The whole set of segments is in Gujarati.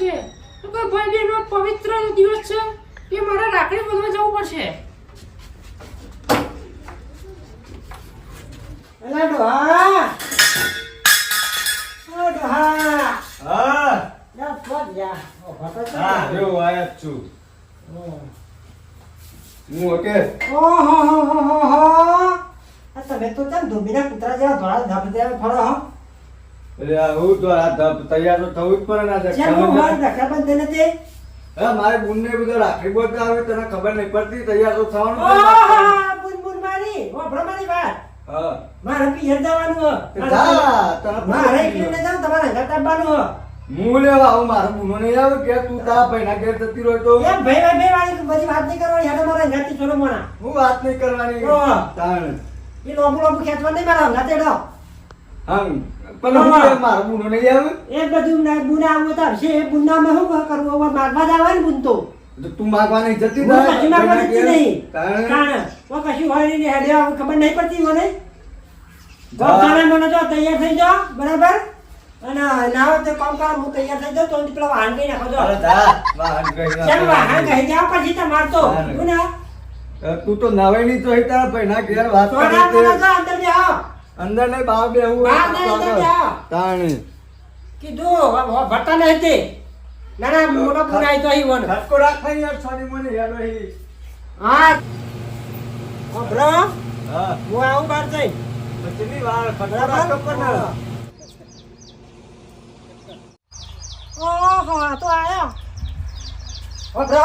કે ભાઈ બેનો પવિત્ર દિવસ છે એ મારે રાખડી બાંધવા જવું પડશે. એલા ડોહા. ઓ ડોહા. હા. જા ફોટ જા. ઓ ફોટો હા જો આયા છું. હું ઓકે? ઓહો હો હો હો હો આ તમે તો તેમ ધોબીના કૂતરા જેવા ધોળા ધાબ દેવા ફરો હો. હું તો આ તૈયાર તો થવું જ પડે ને રક્ષાબંધન તે. હા મારે બુનને બધા રાખડી બોલતા આવે તને ખબર નહીં પડતી તૈયાર તો થવાનું. બુન બુન મારી વાપરો મારી વાત. મારે પિયર જવાનું જા મારે નથી. જાઉં તમારે હો. હું લેવા આવું મારો બુનો નહીં આવે કે તું તારા ભાઈના ઘેર જતી રહ્યો તો. એમ ભાઈ ભાઈ ભાઈ વાળી બધી વાત નહીં કરવાની હેડો મારા હંગાતી છોડો મોણા. હું વાત નહીં કરવાની. તાણ. એ લોબુ લોબુ ખેંચવા નહીં મારા હંગાતે હું એ બધું ના બુના આવું તો આવશે. એ બુનામાં શું કરવું હવે માગવા જ આવે ને બુન તો. તો તું માગવા જતી? નહીં. કારણ કશું હોય નહીં હેડે ખબર નહીં પડતી મને. હા. મને તો તૈયાર થઈ જાઓ બરાબર? અને ના હોય તો કામ કરો હું તૈયાર થઈ જાઉં. તો પેલો વાહન કઈ નાખો જો. જા, વાહન કહી નાખ. ચાલ વાહન કહી જાઓ પછી તમાર તો ના તું તો નવાઈ નહીં તો તારા ભાઈના ઘેર વાત કરી અંદર અંદર બેહવું હોય બહાર તો નહીં, અંદર જા. તાણે. કીધું ભરતા નહીં તે ના ના મોટો પુરાય તો અહીં વન. ખટકો રાખ ને યાર, છોડી મને યાર હોય. હા. ઓ બ્રો હા, હું આવું બહાર જઈ. પછીની વાર ખટકો રાખો પણ. ઓહો તો આયો. ઓ બ્રો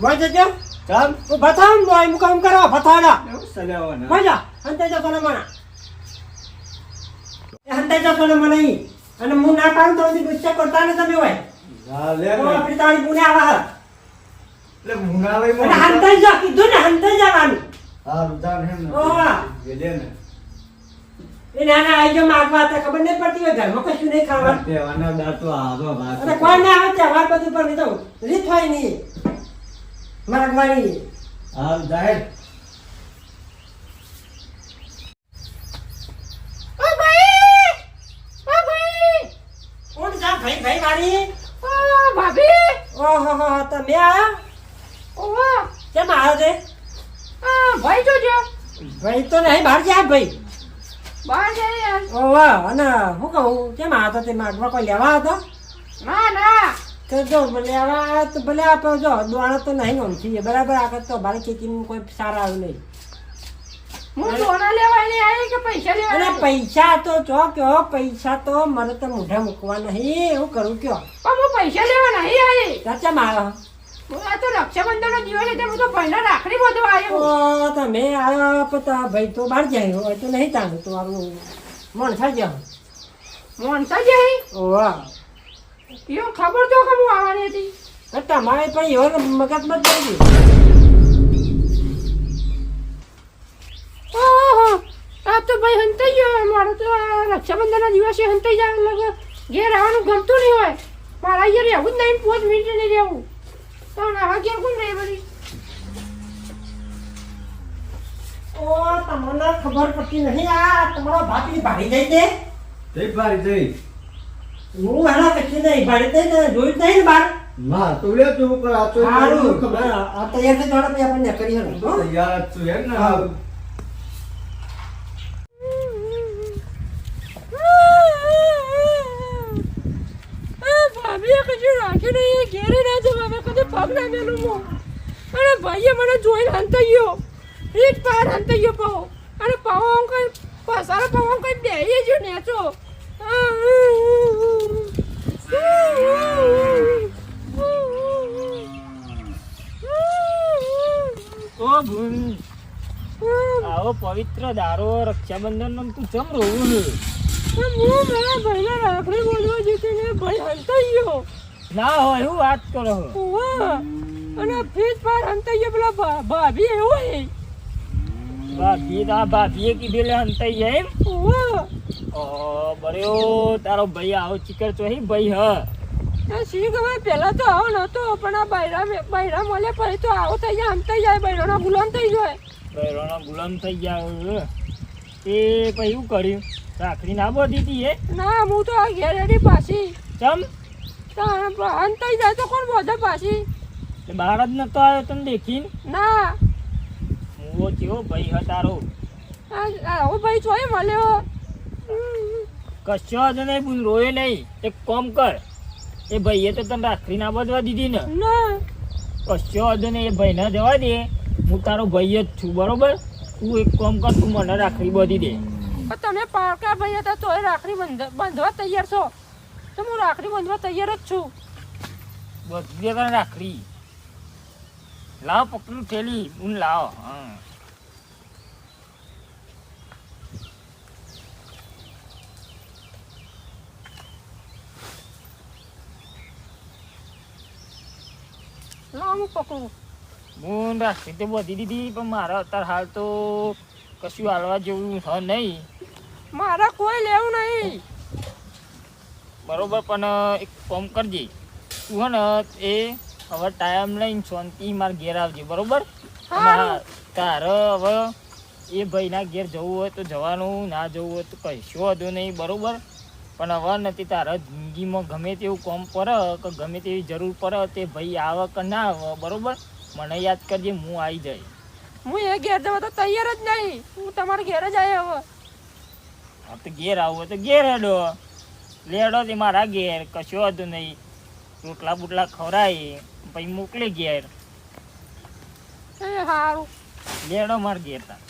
મોય જજો. ચાલ. તું બતાવ મોય મુકામ કરો બતાવડા એવું મજા અંતે જો કોને મના એ હંતે જો કોને મના અને હું ના પાડું તો બધી ગુસ્સે કરતા ને તમે હોય હા, ને. આપણી તાળી પુણે આવા હે એટલે મુંગાવાઈ અને માં હંતે જો કીધું ને હંતે જવાનું હારું, ચાલ હેમ ને. ઓહો. એ લે ને. એ નાના આઈ જો માગવા હતા ખબર નહીં પડતી હોય ઘરમાં કશું નહીં ખાવાનું તહેવારના દાંતો આવો બાકી. અને કોઈ ના આવે તહેવાર બધું પર લીધું રીત હોય નહીં માગવાની હારું, જાય. ઓ ભાઈ ઓ ભાઈ કોણ છે આ ભાઈ ભાઈ મારી ઓ ભાભી! ઓહો હો તમે આયા? ઓવા કેમ આવ્યો છે? આ ભાઈ જોજો ભાઈ તો નહીં બહાર ગયા ભાઈ. બહાર યાર. ઓહો અને હું કહું કેમ આવ્યો તો તે માટમાં કોઈ લેવા હતો? ના ના. તો જો લેવા તો ભલે આપણે જો દોડા તો નહીં ગમતી બરાબર આગળ તો ભારે ખેતીમાં કોઈ સારા આવ્યું નહીં. હું સોના લેવા આવી કે પૈસા લેવા અને પૈસા તો જો કયો પૈસા તો મને તો મોઢા મૂકવા નહીં એવું કરું કયો? પણ હું પૈસા લેવા નહીં આવી ચાચા મારો? હું આ તો રક્ષાબંધન નો એટલે હું તો ભાઈના રાખડી બધું આવ્યો તમે આવ્યા પતા ભાઈ તો બહાર જાય હોય તો નહીં તાનું તો મારું જાવ મોનસા જઈ ઓવા એવું ખબર તો કે હું આવવાની હતી. તમારે પણ એવો મગજમાં જ પડી ઓહો આ તો ભાઈ હંતાઈ ગયો મારો તો આ રક્ષાબંધનના દિવસે હંતાઈ જાય. લગ ઘેર આવવાનું ગમતું નહીં હોય. મારા ઘેર રહેવું જ નહીં પાંચ મિનિટ નહીં રહેવું. તો આવા ઘેર કોણ રહે બધી ઓ તમને ખબર પડતી નહીં. આ તમારો ભાતી ભાડી જાય છે? જઈ બારી જઈ. હું હાલા કશી નહીં ભાડી જાય ને જોયું નહીં બાર? માં, તું લે તું ઉપર તો સારું ખબર. આ તૈયાર પછી કરી છું એમ ને હા. ભાભીએ કશું એ ઘેરે ના જવા મેં કદી પગ ના મેલું હું અને ભાઈએ મને જોઈને હંતાઈ ગયો રીત પાર હંતાઈ ગયો પાવો અને પાવો આમ કઈ પસારો પાઉં આમ કઈ બેહી ગયો નેચો. ઓ ભૂલ. આવો પવિત્ર દારો રક્ષાબંધન નો તું ચમ રોવું છે? હું મારા ભાઈને રાખડી બોલવા જતી ને ભાઈ હંતાઈ ગયો ના હોય હું વાત કરો અને ફીસ પર અંતઈએ પેલા ભાભી એવું હે. ભાભી તા ભાભીએ કીધું લે હંતાઈ જાય એમ ઓ બર્યો તારો ભાઈ આવો ચીકર ચોહી ભાઈ હ. આ સિંહ હવે તો આવો નતો પણ આ બૈરા બૈરા મળે પછી તો આવો થઈ જાય આમ થઈ જાય બૈરાનો ગુલામ થઈ જાય. બૈરોનો ગુલામ થઈ ગયા એ પછી શું કર્યું? રાખડી ના બોધી હતી એ? ના હું તો આ ઘેર પાછી ચમ? અંતાઈ જાય તો કોણ બોધે પાછી? એટલે બહાર જ નતો આવ્યો તને દેખીને? ના. હું થયો ભાઈ હતારો આ- આવો ભાઈ છોય મળ્યો. કશો જ નહીં બોલ રોય નહીં એક કોમ કર. એ ભાઈએ તો તને રાખડી ના બધવા દીધી ને. ના. કશો જ નહીં એ ભાઈને જવા દે. હું તારો ભાઈ જ છું બરોબર? તું એક કોમ કર તું મને રાખડી બધી દે. તમે પારકા ભાઈ હતા તોય રાખડી બંધ- બાંધવા તૈયાર છો. તો હું રાખડી બાંધવા તૈયાર જ છું. બધી તને રાખડી. લાવ પકડું થેલી હું લાવ હા. લાવ હું પકડું. હું રાખડી તો બધી દીધી પણ મારા અત્યારે હાલ તો કશું હાલવા જેવું હ નહીં. મારા કોઈ લેવું નહીં. બરોબર પણ એક ફોર્મ કરજે. તું હે ને એ હવે ટાઈમ લઈને શાંતિ મારા ઘેર આવજે બરોબર? તાર હવે એ ભાઈના ઘેર જવું હોય તો જવાનું ના જવું હોય તો કહીશું વાંધો નહીં બરોબર? પણ હવે નથી તારા જિંદગીમાં ગમે તેવું કોમ પડે કે ગમે તેવી જરૂર પડે તે ભાઈ આવે કે ના આવે બરોબર? મને યાદ કરજે હું આવી જાય હું એ ઘેર જવા તો તૈયાર જ નહીં. હું તમારા ઘેર જ આવ્યો હવે. તો ઘેર આવું તો ઘેર હેડો. લેડો તે મારા ઘેર કશું હતું નહીં. રોટલા બુટલા ખવડાય પછી મોકલી ઘેર સારું લેડો માર ઘેર તા.